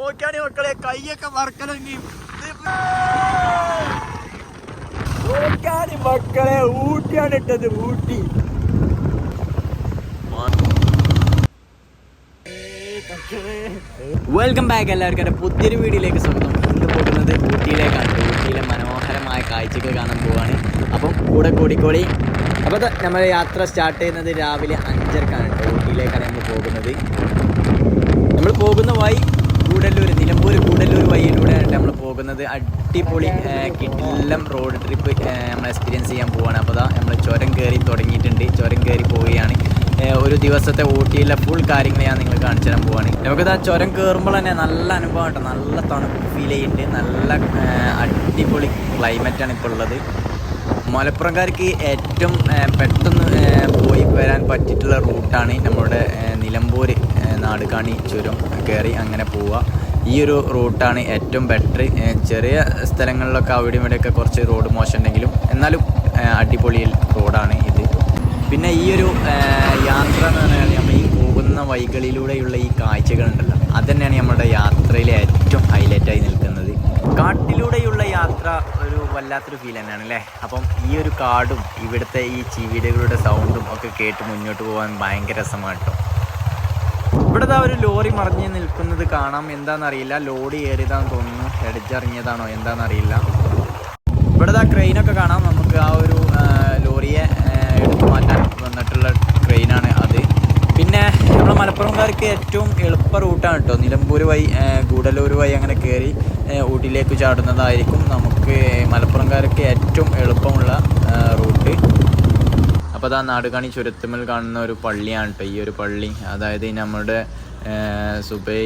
നോക്കിയാണ് മക്കളെ കൈയൊക്കെ നോക്കിയാണ് മക്കളെ ഊട്ടിയാണ് ഇട്ടത് ഊട്ടി. വെൽക്കം ബാക്ക് എല്ലാവർക്കും. എന്റെ പുതിയൊരു വീഡിയോയിലേക്ക് സ്വാഗതം. ഇന്ന് പോകുന്നത് ഊട്ടിയിലേക്കാണ്. ഊട്ടിയിലെ മനോഹരമായ കാഴ്ചകൾ കാണാൻ പോവാണ്. അപ്പം കൂടെ കൂടിക്കോളി. അപ്പോൾ നമ്മൾ യാത്ര സ്റ്റാർട്ട് ചെയ്യുന്നത് രാവിലെ അഞ്ചരക്കാണ് ഊട്ടിയിലേക്കാണ് നമ്മൾ പോകുന്നത് നമ്മൾ പോകുന്ന വഴി കൂടല്ലൂർ നിലമ്പൂർ കൂടല്ലൂർ വഴിയിലൂടെയാണ് നമ്മൾ പോകുന്നത് അടിപൊളി കിട്ടില്ലം റോഡ് ട്രിപ്പ് നമ്മൾ എക്സ്പീരിയൻസ് ചെയ്യാൻ പോവാണ്. അപ്പോൾ അതാ നമ്മൾ ചുരം കയറി തുടങ്ങിയിട്ടുണ്ട്. ചുരം കയറി പോവുകയാണ്. ഒരു ദിവസത്തെ ഊട്ടിയിലെ ഫുൾ കാര്യങ്ങൾ ഞാൻ നിങ്ങൾ കാണിച്ചു തരാൻ പോവാണ്. നമുക്കിത് ആ ചുരം കയറുമ്പോൾ തന്നെ നല്ല അനുഭവം കേട്ടോ. നല്ല തണുപ്പ് ഫീൽ ചെയ്യുന്നുണ്ട്. നല്ല അടിപൊളി ക്ലൈമറ്റാണ് ഇപ്പോൾ ഉള്ളത്. മലപ്പുറംകാർക്ക് ഏറ്റവും പെട്ടെന്ന് പോയി വരാൻ പറ്റിയിട്ടുള്ള റൂട്ടാണ് നമ്മുടെ നിലമ്പൂർ നാടുകാണി ചുരം കയറി അങ്ങനെ പോവുക. ഈ ഒരു റൂട്ടാണ് ഏറ്റവും ബെറ്റർ ചെറിയ സ്ഥലങ്ങളിലൊക്കെ അവിടെയും ഇവിടെയൊക്കെ കുറച്ച് റോഡ് മോശം ഉണ്ടെങ്കിലും എന്നാലും അടിപൊളിയിൽ അടിപൊളി റോഡാണ് ഇത്. പിന്നെ ഈ ഒരു യാത്ര എന്ന് പറഞ്ഞാൽ നമ്മൾ ഈ പോകുന്ന വഴികളിലൂടെയുള്ള ഈ കാഴ്ചകളുണ്ടല്ലോ അത് തന്നെയാണ് നമ്മുടെ യാത്രയിലെ ഏറ്റവും ഹൈലൈറ്റായി നിൽക്കുന്നത്. കാട്ടിലൂടെയുള്ള യാത്ര ഒരു വല്ലാത്തൊരു ഫീൽ തന്നെയാണ് അല്ലേ? അപ്പം ഈ ഒരു കാടും ഇവിടുത്തെ ഈ ചീവീടുകളുടെ സൗണ്ടും ഒക്കെ കേട്ട് മുന്നോട്ട് പോകാൻ ഭയങ്കര രസമാണ് കേട്ടോ. ഇവിടെ ദാ ഒരു ലോറി മറിഞ്ഞ് നിൽക്കുന്നത് കാണാം. എന്താണെന്നറിയില്ല ലോഡ് കയറിയതാണെന്ന് തോന്നുന്നു. ഇടിച്ചിറങ്ങിയതാണോ എന്താണെന്നറിയില്ല ഇവിടെ ദാ ക്രെയിനൊക്കെ കാണാം. നമുക്ക് ആ ഒരു ലോറിയെ എടുത്തു മാറ്റാൻ വന്നിട്ടുള്ള ട്രെയിനാണ് അത്. പിന്നെ നമ്മുടെ മലപ്പുറംകാർക്ക് ഏറ്റവും എളുപ്പ റൂട്ടാണ് കേട്ടോ. നിലമ്പൂർ വഴി ഗൂഡല്ലൂർ വഴി അങ്ങനെ കയറി ഊട്ടിയിലേക്ക് ചാടുന്നതായിരിക്കും നമുക്ക് മലപ്പുറംകാർക്ക് ഏറ്റവും എളുപ്പമുള്ള റൂട്ട്. അപ്പോൾ അതാ നാടുകാണി ചുരത്തുമ്മൽ കാണുന്ന ഒരു പള്ളിയാണ് കേട്ടോ ഈ ഒരു പള്ളി. അതായത് നമ്മുടെ സുബൈ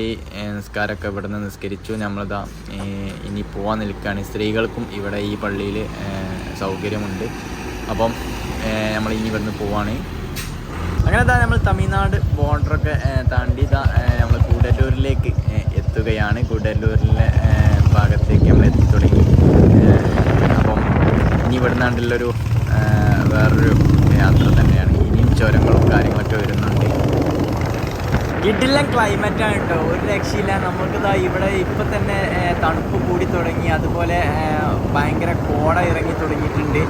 നിസ്കാരമൊക്കെ ഇവിടെ നിന്ന് നിസ്കരിച്ചു. നമ്മളിതാ ഇനി പോകാൻ നിൽക്കുകയാണ്. സ്ത്രീകൾക്കും ഇവിടെ ഈ പള്ളിയിൽ സൗകര്യമുണ്ട്. അപ്പം നമ്മൾ ഇനി ഇവിടുന്ന് പോവാണ്. അങ്ങനെ നമ്മൾ തമിഴ്നാട് ബോർഡറൊക്കെ താണ്ടി ഇതാ നമ്മൾ കൂടല്ലൂരിലേക്ക് എത്തുകയാണ്. കൂടല്ലൂരിലെ ഭാഗത്തേക്ക് നമ്മൾ എത്തി തുടങ്ങി. അപ്പം ഇനി ഇവിടെ നിന്നുള്ളൊരു യാത്ര തന്നെയാണ്. ഇനിയും ചുരങ്ങളും കാര്യങ്ങളൊക്കെ വരുന്നുണ്ട്. ഇടിലം ക്ലൈമറ്റ് ആണ് കേട്ടോ ഒരു രക്ഷയില്ല. നമുക്കിതാ ഇവിടെ ഇപ്പം തന്നെ തണുപ്പ് കൂടി തുടങ്ങി. അതുപോലെ ഭയങ്കര കോട ഇറങ്ങി തുടങ്ങിയിട്ടുണ്ട്.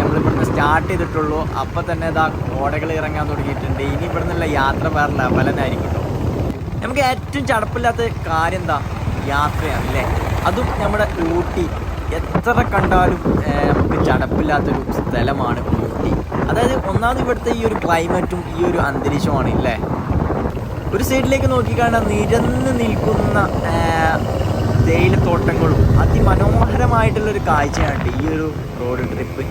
നമ്മളിവിടുന്ന് സ്റ്റാർട്ട് ചെയ്തിട്ടുള്ളൂ. അപ്പം തന്നെ ഇതാ കോടകൾ ഇറങ്ങാൻ തുടങ്ങിയിട്ടുണ്ട്. ഇനി ഇവിടെ നിന്നുള്ള യാത്ര വേറെ ലെവലനായിരിക്കും കേട്ടോ നമുക്ക് ഏറ്റവും ചടപ്പില്ലാത്ത കാര്യം എന്താ? യാത്രയാണ് അല്ലേ അതും നമ്മുടെ ഊട്ടി. എത്ര കണ്ടാലും നമുക്ക് ചടപ്പില്ലാത്തൊരു സ്ഥലമാണ് ഊട്ടി. അതായത് ഒന്നാമത് ഇവിടുത്തെ ഈ ഒരു ക്ലൈമറ്റും ഈ ഒരു അന്തരീക്ഷമാണ് ഇല്ലേ? ഒരു സൈഡിലേക്ക് നോക്കിക്കാണ്ട നിരന്ന് നിൽക്കുന്ന തേയിലത്തോട്ടങ്ങളും അതിമനോഹരമായിട്ടുള്ളൊരു കാഴ്ചയാണ് ഈ ഒരു റോഡ് ട്രിപ്പ്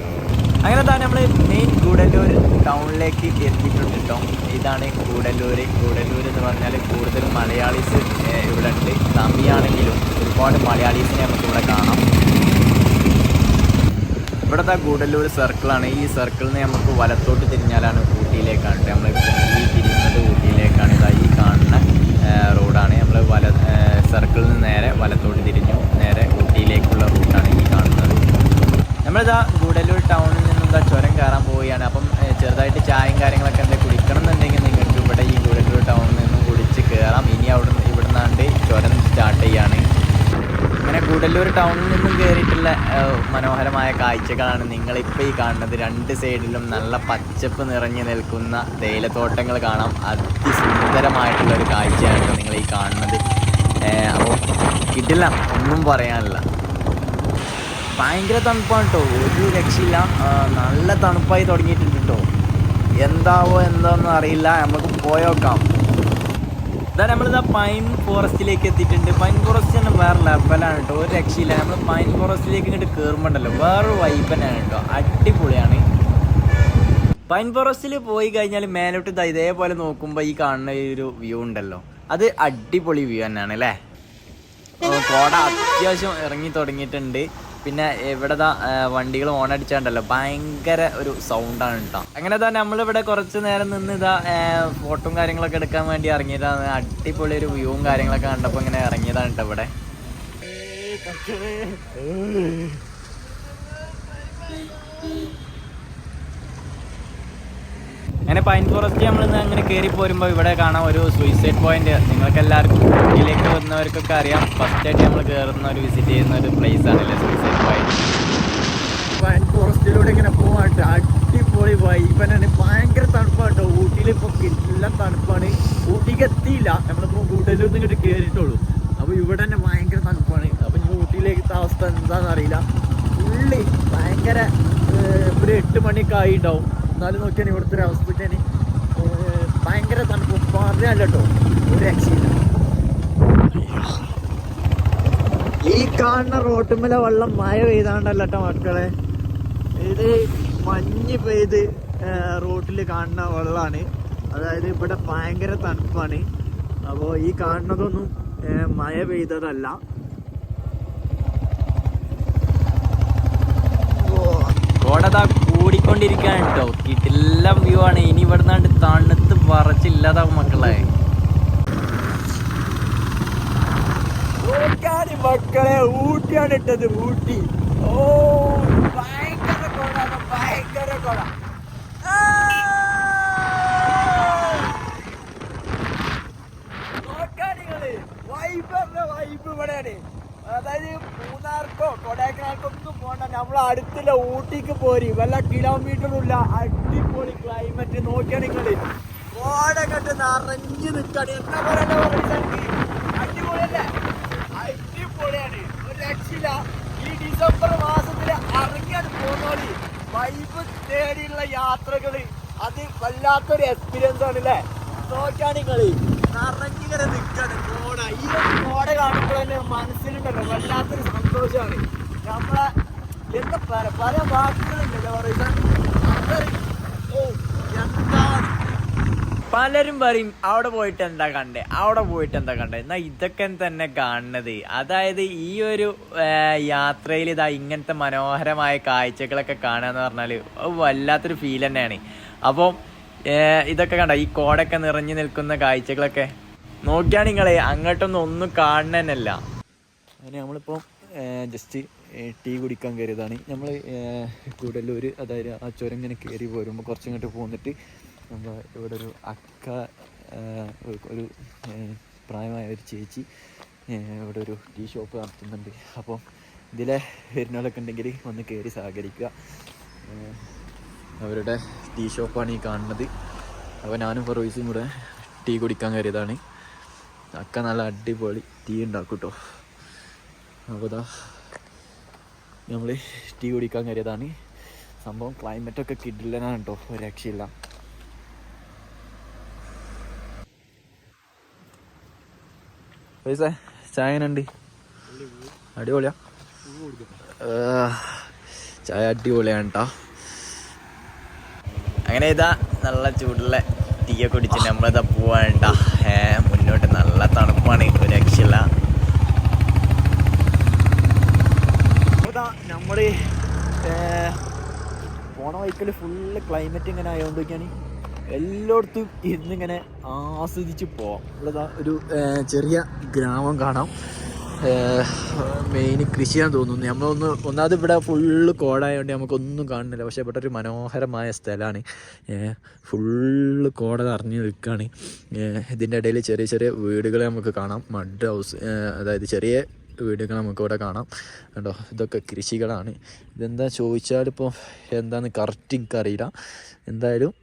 അങ്ങനെ തന്നെ നമ്മൾ മെയിൻ കൂടല്ലൂർ ടൗണിലേക്ക് എത്തിയിട്ടുണ്ട് കേട്ടോ. ഇതാണ് കൂടല്ലൂർ കൂടല്ലൂർ എന്ന് പറഞ്ഞാൽ കൂടുതൽ മലയാളീസ് ഇവിടെ ഉണ്ട് തമിഴാണെങ്കിലും ഒരുപാട് മലയാളീസിനെ നമുക്ക് ഇവിടെ കാണാം. ഇവിടുത്തെ ഗൂഡല്ലൂർ സർക്കിളാണ്. ഈ സർക്കിളിൽ നിന്ന് നമുക്ക് വലത്തോട്ട് തിരിഞ്ഞാലാണ് ഊട്ടിയിലേക്കാണ് നമ്മൾ ഈ തിരിയുന്നത് ഊട്ടിയിലേക്കാണ്. ഇതാ ഈ കാണുന്ന റോഡാണ്. നമ്മൾ വല സർക്കിളിന് നേരെ വലത്തോട്ട് തിരിഞ്ഞു. നേരെ ഊട്ടിയിലേക്കുള്ള റൂട്ടാണ് ഈ കാണുന്നത്. നമ്മളിതാ ഗൂഡല്ലൂർ ടൗണിൽ നിന്നും ഇതാ ചുരം കയറാൻ പോവുകയാണ്. അപ്പം ചെറുതായിട്ട് ചായയും കാര്യങ്ങളൊക്കെ എന്തെങ്കിലും കുടിക്കണം എന്നുണ്ടെങ്കിൽ നിങ്ങൾക്ക് ഇവിടെ ഈ ഗൂഡല്ലൂർ ടൗണിൽ നിന്നും കുടിച്ച് കയറാം. ഇനി അവിടെ ഇവിടുന്നാണ്ട് ചുരം സ്റ്റാർട്ട് ചെയ്യാണ്. അങ്ങനെ ഗൂഡല്ലൂർ ടൗണിൽ നിന്നും കയറിയിട്ടുള്ള മനോഹരമായ കാഴ്ചകളാണ് നിങ്ങളിപ്പോൾ ഈ കാണുന്നത്. രണ്ട് സൈഡിലും നല്ല പച്ചപ്പ് നിറഞ്ഞു നിൽക്കുന്ന തേയിലത്തോട്ടങ്ങൾ കാണാം. അതിസുന്ദരമായിട്ടുള്ള ഒരു കാഴ്ചയാണ് നിങ്ങൾ ഈ കാണുന്നത്. അപ്പോൾ കിട്ടില്ല ഒന്നും പറയാനില്ല. ഭയങ്കര തണുപ്പാണ് കേട്ടോ ഒരു രക്ഷയില്ല. നല്ല തണുപ്പായി തുടങ്ങിയിട്ടുണ്ട് കേട്ടോ എന്താവോ എന്താണെന്ന് അറിയില്ല. നമുക്ക് പോയോക്കാം. ഇതാ നമ്മളിതാ പൈൻ ഫോറസ്റ്റിലേക്ക് എത്തിയിട്ടുണ്ട്. പൈൻ ഫോറസ്റ്റ് തന്നെ വേറെ ലെവലാണ് കേട്ടോ ഒരു രക്ഷയില്ല. നമ്മൾ പൈൻ ഫോറസ്റ്റിലേക്ക് ഇങ്ങോട്ട് കയറുമ്പോണ്ടല്ലോ വേറൊരു വൈബനാണ് കേട്ടോ അടിപൊളിയാണ്. പൈൻ ഫോറസ്റ്റിൽ പോയി കഴിഞ്ഞാൽ മേലോട്ട് ഇതാ ഇതേപോലെ നോക്കുമ്പോൾ ഈ കാണുന്ന ഒരു വ്യൂ ഉണ്ടല്ലോ. അത് അടിപൊളി വ്യൂ തന്നെയാണ് അല്ലേ കോട അത്യാവശ്യം ഇറങ്ങി തുടങ്ങിയിട്ടുണ്ട്. പിന്നെ ഇവിടെ വണ്ടികൾ ഓൺ അടിച്ചാണ്ടല്ലോ ഭയങ്കര ഒരു സൗണ്ടാണ് കേട്ടോ അങ്ങനെ തന്നെ നമ്മളിവിടെ കുറച്ച് നേരം നിന്ന് ഇതാ ഫോട്ടോയും കാര്യങ്ങളൊക്കെ എടുക്കാൻ വേണ്ടി ഇറങ്ങിയതാണ് അടിപൊളി ഒരു വ്യൂവും കാര്യങ്ങളൊക്കെ കണ്ടപ്പോൾ ഇങ്ങനെ ഇറങ്ങിയതാണ് കേട്ടോ ഇവിടെ. അങ്ങനെ പൈൻ ഫോറസ്റ്റ് നമ്മൾ അങ്ങനെ കയറി പോരുമ്പോൾ ഇവിടെ കാണാം ഒരു സൂയിസൈഡ് പോയിന്റ് നിങ്ങൾക്ക് എല്ലാവർക്കും ഊട്ടിയിലേക്ക് വരുന്നവർക്കൊക്കെ അറിയാം. ഫസ്റ്റ് ആയിട്ട് നമ്മൾ കയറുന്ന ഒരു വിസിറ്റ് ചെയ്യുന്ന ഒരു പ്ലേസ് ആണല്ലേ സൂയിസൈഡ് പോയിന്റ് പൈൻ ഫോറസ്റ്റിലൂടെ ഇങ്ങനെ പോവാട്ടോ അടിപൊളി വൈബനാണ് ഭയങ്കര തണുപ്പാട്ടോ. ഊട്ടിയിൽ ഇപ്പോൾ എല്ലാം തണുപ്പാണ്. ഊട്ടിക്ക് എത്തിയില്ല നമ്മളിപ്പോൾ കൂടുതലും ഇങ്ങോട്ട് കയറിയിട്ടുള്ളൂ അപ്പോൾ ഇവിടെ തന്നെ ഭയങ്കര തണുപ്പാണ്. അപ്പോൾ ഇനി ഊട്ടിയിലേക്കത്തെ അവസ്ഥ എന്താണെന്ന് അറിയില്ല. ഉള്ളി ഭയങ്കര ഒരു എട്ട് മണിയൊക്കെ ഉണ്ടാവും എന്നാലും നോക്കിയാണ് ഇവിടുത്തെ ഒരു അവസ്ഥയ്ക്ക് ഭയങ്കര തണുപ്പ്. പറയാല്ല കേട്ടോ. ഒരു രക്ഷയില്ല. ഈ കാണുന്ന റോട്ടുമല വെള്ളം മഴ പെയ്താണ്ടല്ല കേട്ടോ മക്കളെ. ഇത് മഞ്ഞ് പെയ്ത് റോട്ടിൽ കാണുന്ന വെള്ളമാണ് അതായത് ഇവിടെ ഭയങ്കര തണുപ്പാണ്. അപ്പോൾ ഈ കാണുന്നതൊന്നും മഴ പെയ്തതല്ല. കോടത കൂടിക്കൊണ്ടിരിക്കുകയാണ് കേട്ടോ കിട്ടില്ല വ്യൂ ആണ്. ഇനി ഇവിടുന്നാണ്ട് തണുത്ത് പറച്ചില്ലാതാവും മക്കളെ. മക്കളെ ഊട്ടിയാണ് ഇട്ടത് ഊട്ടി. ഓ ഭയങ്കര കൊടാണ് ഭയങ്കര കൊട. വൈബ് ഇവിടെയാണ്. അതായത് മൂന്നാർക്കോ കൊടൈക്കനാൽക്കോ ഒന്നും പോകണ്ട നമ്മൾ അടുത്തുള്ള ഊട്ടിക്ക് പോരി. വല്ല കിലോമീറ്റർ ഉള്ള അടിപൊളി ക്ലൈമറ്റ് നോക്കിയാണ് നിങ്ങൾ. കോട കണ്ട് നിറഞ്ഞു നിൽക്കാണ് എന്താ പറയണ്ട അടിപൊളിയല്ലേ? അടിപൊളിയാണ്. ഒരു രക്ഷയില്ല. ഈ ഡിസംബർ മാസത്തിൽ ഇറങ്ങിയാണ് പോകുന്നോളി വൈബ് തേടിയുള്ള യാത്രകൾ അത് വല്ലാത്തൊരു എക്സ്പീരിയൻസ് ആണ് അല്ലേ നിങ്ങൾ. നിറഞ്ഞിങ്ങനെ നിൽക്കാണ് കോട ഈ കോട കാണുമ്പോൾ തന്നെ മനസ്സിലുണ്ടല്ലോ വല്ലാത്തൊരു സന്തോഷമാണ്. നമ്മളെ എന്താ പല പല വാക്കുകളുണ്ടല്ലോ പലരും പറയും അവിടെ പോയിട്ട് എന്താ കണ്ടേ? അവിടെ പോയിട്ട് എന്താ കണ്ടേ? എന്നാ ഇതൊക്കെ തന്നെ കാണുന്നത്. അതായത് ഈ ഒരു യാത്രയിൽ ഇതാ ഇങ്ങനത്തെ മനോഹരമായ കാഴ്ചകളൊക്കെ കാണുക എന്ന് പറഞ്ഞാൽ വല്ലാത്തൊരു ഫീൽ തന്നെയാണ്. അപ്പം ഇതൊക്കെ കണ്ട? ഈ കോടൊക്കെ നിറഞ്ഞു നിൽക്കുന്ന കാഴ്ചകളൊക്കെ. നോക്കിയാണ് നിങ്ങളെ അങ്ങോട്ടൊന്നും ഒന്നും കാണുന്നതന്നെയല്ല അങ്ങനെ നമ്മളിപ്പോൾ ജസ്റ്റ് ടീ കുടിക്കാൻ കയറിയതാണ്. നമ്മൾ കൂടല്ലൂർ അതായത് ആ ചുരം ഇങ്ങനെ കയറി പോരുമ്പോൾ കുറച്ചിങ്ങോട്ട് പോന്നിട്ട് നമ്മൾ ഇവിടെ ഒരു അക്ക ഒരു- പ്രായമായ ഒരു ചേച്ചി ഇവിടെ ഒരു ടീ ഷോപ്പ് നടത്തുന്നുണ്ട്. അപ്പം ഇതിലെ വരുന്നവരൊക്കെ ഉണ്ടെങ്കിൽ ഒന്ന് കയറി സഹകരിക്കുക. അവരുടെ ടീ ഷോപ്പാണ് ഈ കാണുന്നത്. അപ്പോൾ ഞാനും ഫറോയിസും കൂടെ ടീ കുടിക്കാൻ കയറിയതാണ് അക്ക നല്ല അടിപൊളി ടീ ഉണ്ടാക്കും കേട്ടോ അപ്പോൾ ഇതാ നമ്മൾ ടീ കുടിക്കാൻ കയറിയതാണ് സംഭവം ക്ലൈമറ്റൊക്കെ കിഡില്ലനാണ് കേട്ടോ ഒരു രക്ഷയില്ല. പൈസ ചായ എങ്ങനെയുണ്ട്? അടിപൊളിയാ. ചായ അടിപൊളിയാണ് കേട്ടോ അങ്ങനെ ഇതാ നല്ല ചൂടുള്ള ടീയെ കുടിച്ച് നമ്മളിതാ പോവാണ്ട മുന്നോട്ട് നല്ല തണുപ്പാണ് ഒരു രക്ഷയില്ല. പോണ വൈക്കൽ ഫുള്ള് ക്ലൈമറ്റ് ഇങ്ങനെ ആയതുകൊണ്ടൊക്കെയാണ് എല്ലായിടത്തും ഇരുന്നിങ്ങനെ ആസ്വദിച്ച് പോവാം. ഇവിടെ ഒരു ചെറിയ ഗ്രാമം കാണാം. മെയിൻ കൃഷിയാണെന്ന് തോന്നുന്നു. നമ്മളൊന്ന് ഒന്നാമത് ഇവിടെ ഫുള്ള് കോടായതുകൊണ്ട് നമുക്കൊന്നും കാണുന്നില്ല. പക്ഷേ ഇവിടെ ഒരു മനോഹരമായ സ്ഥലമാണ്. ഫുള്ള് കോട നിറഞ്ഞു നിൽക്കുകയാണ് ഇതിന്റെ ഇടയിൽ ചെറിയ ചെറിയ വീടുകളെ നമുക്ക് കാണാം. മഡ് ഹൗസ് അതായത് ചെറിയ വീടുകൾ നമുക്ക് ഇവിടെ കാണാം. കണ്ടോ ഇതൊക്കെ കൃഷികളാണ്. ഇതെന്താ ചോദിച്ചാൽ ഇപ്പോൾ എന്താന്ന് കറക്റ്റ് എനിക്കറിയില്ല. എന്തായാലും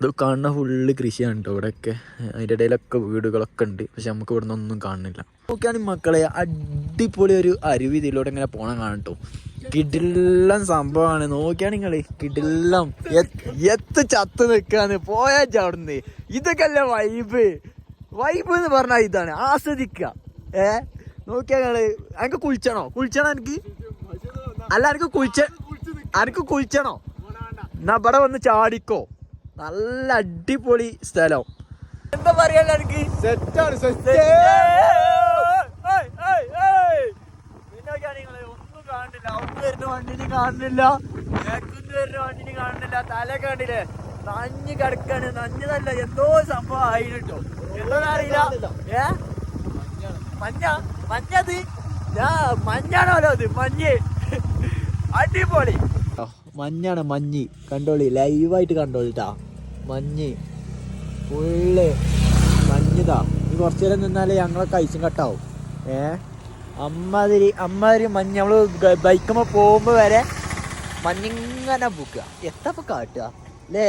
ഇത് കാണുന്ന ഫുള്ള് കൃഷിയാണ് കേട്ടോ ഇവിടെയൊക്കെ. അതിന്റെ ഇടയിലൊക്കെ വീടുകളൊക്കെ ഉണ്ട്. പക്ഷെ നമുക്ക് ഇവിടെ നിന്നൊന്നും കാണുന്നില്ല. നോക്കിയാണ് മക്കളെ അടിപൊളി ഒരു അരുവി ഇതിലൂടെ ഇങ്ങനെ പോണം കാണട്ടോ കിടിലം സംഭവമാണ്. നോക്കിയാണ് നിങ്ങൾ കിടിലം. എത്ത് ചത്ത് നിൽക്കാന്ന് പോയാച്ച അവിടുന്ന്. ഇതൊക്കെ അല്ലേ വൈബ് വൈബ് എന്ന് പറഞ്ഞാൽ ഇതാണ്. ആസ്വദിക്കുക ഏ? നോക്കിയാ നിങ്ങൾ എനിക്ക് കുളിച്ചണോ? കുളിച്ചണോ എനിക്ക് അല്ല എനിക്ക് കുളിച്ച എനിക്ക് കുളിച്ചണോ? എന്നാ ഇവിടെ വന്ന് ചാടിക്കോ. നല്ല അടിപൊളി സ്ഥലം. എന്താ പറയാ എനിക്ക് സെറ്റാണ് ഒന്നും കാണില്ല ഒന്ന് വരുന്ന വണ്ടിന് കാണുന്നില്ല. ബാക്കിന്ന് വരുന്ന വണ്ടിന് കാണുന്നില്ല. തല കണ്ടില്ലേ? നഞ്ഞ് കിടക്കാണ്. നഞ്ഞതല്ല എന്തോ സംഭവം ആയിട്ടോ. എന്തോ അറിയില്ല. ഏ? മഞ്ഞ. മഞ്ഞത് ഞാ മഞ്ഞാണല്ലോ അത്. മഞ്ഞ്. അടിപൊളി. മഞ്ഞാണ് മഞ്ഞ്. കണ്ടോളി ലൈവായിട്ട് കണ്ടോളിട്ടാ. മഞ്ഞ്. ഫുള്ള് മഞ്ഞിതാ. ഇനി കുറച്ച് നേരം നിന്നാലേ ഞങ്ങളെ കഴിച്ചും കട്ടാവും. ഏ? അമ്മാതിരി അമ്മാതിരി മഞ്ഞ്. നമ്മൾ ബൈക്കുമ്പോൾ പോകുമ്പോ വരെ മഞ്ഞിങ്ങനെ പൂക്കുക എത്തപ്പോ കാട്ടുക? അല്ലേ?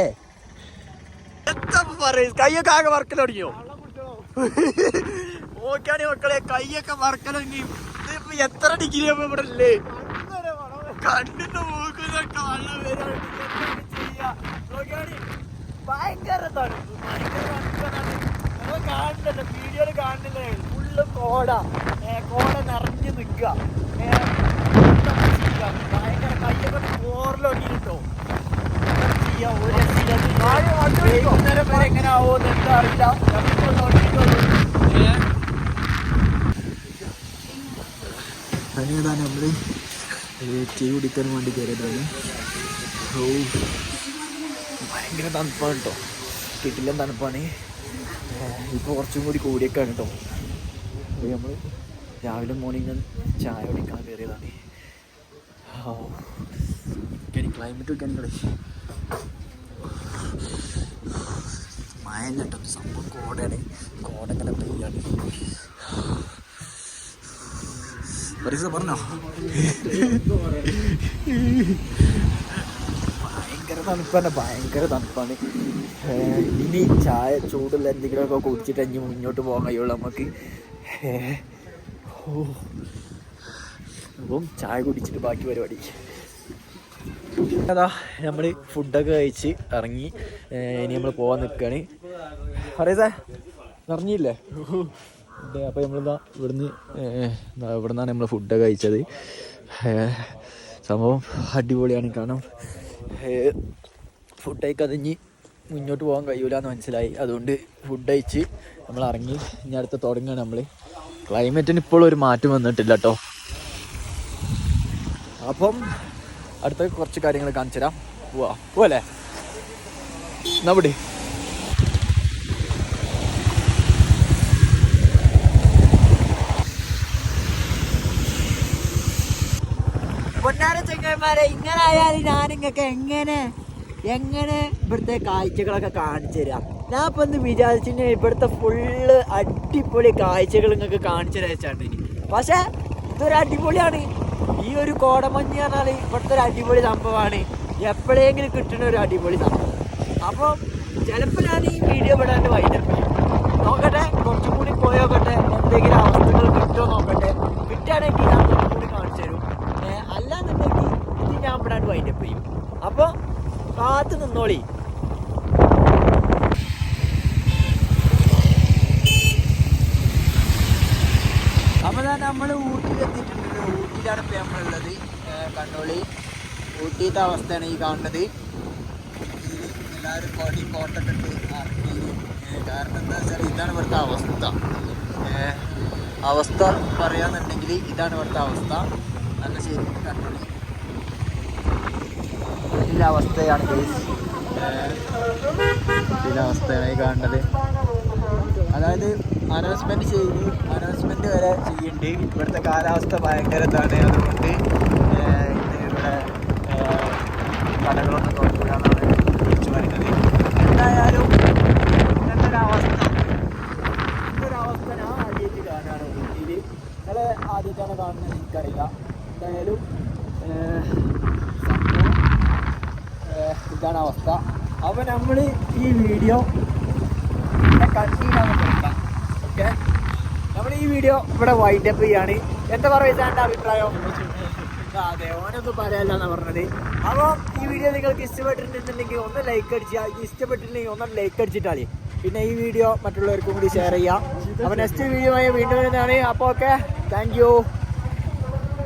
എത്തപ്പോ പറയും. കയ്യൊക്കെ ആകെ വറക്കൽ തുടങ്ങിയോ? ഓക്കാണ് മക്കളെ കയ്യൊക്കെ ഇതിപ്പോ എത്ര ഡിഗ്രി ആവുമ്പോ ഇവിടെ അല്ലേ കണ്ണിന്റെ വരാണ് ചെയ്യാ. നോക്കിയാണി ഭയങ്കര തണുപ്പ്. ഭയങ്കര നമ്മൾ കാണുന്നില്ല. വീഡിയോയിൽ കാണുന്നില്ല? ഫുള്ള് കോട. കോട നിറഞ്ഞു നിൽക്കുക. ഭയങ്കര കയ്യൊക്കെ കോറിലൊക്കെ കിട്ടോ ചെയ്യാ. ഒരു. വൈകുന്നേരം വരെ എങ്ങനെ ആവുമെന്ന് എന്താ അറിയില്ല നമുക്ക് നോക്കിയിട്ടുള്ളൂ ഏ അതിനേതാണ് നമ്മൾ ടീ കുടിക്കാൻ വേണ്ടി കയറിയതാണ്. ഓ ഭയങ്കര തണുപ്പാണ് കേട്ടോ. കിട്ടില്ല തണുപ്പാണ്. ഇപ്പോൾ കുറച്ചും കൂടി കൂടിയൊക്കെയാണ് കേട്ടോ. നമ്മൾ രാവിലെ മോർണിംഗ് ചായ കുടിക്കാൻ കയറിയതാണ്. ഓ ക്ലൈമറ്റ് ഒക്കെ കളി മഴ കേട്ടോ. സംഭവം കോടയാണ്. കോട പെയ്യാണ്. പരീക്ഷ പറഞ്ഞോ? ഭയങ്കര തണുപ്പാണ് ഭയങ്കര തണുപ്പാണ്. ഇനി ചായ ചൂടുള്ള എന്തെങ്കിലുമൊക്കെ കുടിച്ചിട്ട് ഇനി മുന്നോട്ട് പോകാൻ കഴിയുള്ളൂ നമുക്ക്. ഓ. അപ്പം ചായ കുടിച്ചിട്ട് ബാക്കി പരിപാടി. അതാ നമ്മൾ ഫുഡൊക്കെ കഴിച്ച് ഇറങ്ങി. ഇനി നമ്മൾ പോകാൻ നിൽക്കുകയാണ് അറിയാ ഇറങ്ങിയില്ലേ അപ്പോൾ നമ്മളിതാ ഇവിടുന്ന് ഇവിടുന്നാണ് നമ്മൾ ഫുഡൊക്കെ കഴിച്ചത്. സംഭവം അടിപൊളിയാണ്. കാരണം ഫുഡ് കഴിക്കതിഞ്ഞ് മുന്നോട്ട് പോകാൻ കഴിയൂല എന്ന് മനസ്സിലായി. അതുകൊണ്ട് ഫുഡ് കഴിച്ച് നമ്മൾ ഇറങ്ങി. ഇനി അടുത്ത് തുടങ്ങുകയാണ് നമ്മൾ ക്ലൈമറ്റിന് ഇപ്പോഴും ഒരു മാറ്റം വന്നിട്ടില്ല കേട്ടോ അപ്പം അടുത്ത കുറച്ച് കാര്യങ്ങൾ കാണിച്ചു തരാം പോവാ പോവല്ലേ എന്നാ പൊന്നാര ചെങ്ങന്മാരെ ഇങ്ങനെ ആയാലും ഞാൻ നിങ്ങൾക്ക് എങ്ങനെ എങ്ങനെ ഇവിടുത്തെ കാഴ്ചകളൊക്കെ കാണിച്ചു തരാം. ഞാൻ ഇപ്പൊ ഒന്ന് വിചാരിച്ചിട്ട് ഇവിടുത്തെ ഫുള്ള് അടിപൊളി കാഴ്ചകൾ നിങ്ങൾക്ക് കാണിച്ചു തരാച്ചാണ് പക്ഷേ ഇതൊരു അടിപൊളിയാണ്. ഈ ഒരു കോടമഞ്ഞ് പറഞ്ഞാൽ ഇവിടുത്തെ ഒരു അടിപൊളി സംഭവമാണ്. എപ്പോഴെങ്കിലും കിട്ടുന്ന ഒരു അടിപൊളി സംഭവം. അപ്പോൾ ചിലപ്പോൾ ഞാൻ ഈ വീഡിയോ വിടാണ്ട് വൈകിട്ട് നോക്കട്ടെ കുറച്ചും കൂടി പോയോക്കട്ടെ എന്തെങ്കിലും അവസ്ഥകൾ കിട്ടുമോ നോക്കട്ടെ. കിട്ടുകയാണെങ്കിൽ ഞാൻ കുറച്ചും കൂടി കാണിച്ചു തരും ഏ, അല്ലാന്നുണ്ടെങ്കിൽ ഇത് ഞാൻ ഇവിടാണ്ട് വൈൻഡപ്പ് ചെയ്യും. അപ്പോൾ കാത്ത് നിന്നോളി. അപ്പോൾ തന്നെ നമ്മൾ ഊട്ടിയിലെത്തിയിട്ടുണ്ട്. ഊട്ടിയിലാണ് ഇപ്പോൾ നമ്മളുള്ളത്. കണ്ണോളി. ഊട്ടിയിലത്തെ അവസ്ഥയാണ് ഈ കാണുന്നത്. എല്ലാവരും കോടി കോട്ടൊക്കെ കാരണം എന്താ വെച്ചാൽ ഇതാണ് ഇവിടുത്തെ അവസ്ഥ. അവസ്ഥ പറയാന്നുണ്ടെങ്കിൽ ഇതാണ് ഇവിടുത്തെ അവസ്ഥ. നല്ല ശരി കണ്ണോളി. ഇതിലെ അവസ്ഥയാണ് ഗൈസ് ഇതിലെ അവസ്ഥയാണ് ഈ കാണുന്നത്. അതായത് അനൗൺസ്മെന്റ് ചെയ്ത്. അനൗൺസ്മെന്റ് വരെ ചെയ്യുന്നുണ്ട്. ഇവിടുത്തെ കാലാവസ്ഥ ഭയങ്കര ഇതാണ് അതുകൊണ്ട് ഇത് ഇവിടെ കടകളൊന്നും തുറക്കില്ല എന്നാണ് വിളിച്ചു പറയുന്നത്. എന്തായാലും ഇങ്ങനത്തെ ഒരു അവസ്ഥ ഇങ്ങനത്തെ ഒരു അവസ്ഥ ഞാൻ ആദ്യമായിട്ട് കാണുകയാണ് ഊട്ടിയിൽ നിങ്ങൾ ആദ്യമായിട്ടാണ് കാണുന്നത്? എനിക്കറിയില്ല. എന്തായാലും ഇതാണ് അവസ്ഥ. അപ്പോൾ നമ്മൾ ഈ വീഡിയോ കണ്ടിന്യൂ കൊടുക്കാം ഓക്കെ നമ്മൾ ഈ വീഡിയോ ഇവിടെ വൈൻഡ് അപ്പ് ചെയ്യാണ്. എന്താ പറയുക എന്റെ അഭിപ്രായം? അതെ ഓനൊന്നും പറയാല്ല എന്നാ പറഞ്ഞത്. അപ്പോൾ ഈ വീഡിയോ നിങ്ങൾക്ക് ഇഷ്ടപ്പെട്ടിട്ടുണ്ടെന്നുണ്ടെങ്കിൽ ഒന്ന് ലൈക്ക് അടിച്ചാൽ ഇഷ്ടപ്പെട്ടിട്ടുണ്ടെങ്കിൽ ഒന്ന് ലൈക്ക് അടിച്ചിട്ടാളി പിന്നെ ഈ വീഡിയോ മറ്റുള്ളവർക്കും കൂടി ഷെയർ ചെയ്യാം. അപ്പോൾ നെക്സ്റ്റ് വീഡിയോ വീണ്ടും വരുന്നതാണ്. അപ്പോൾ ഓക്കെ താങ്ക്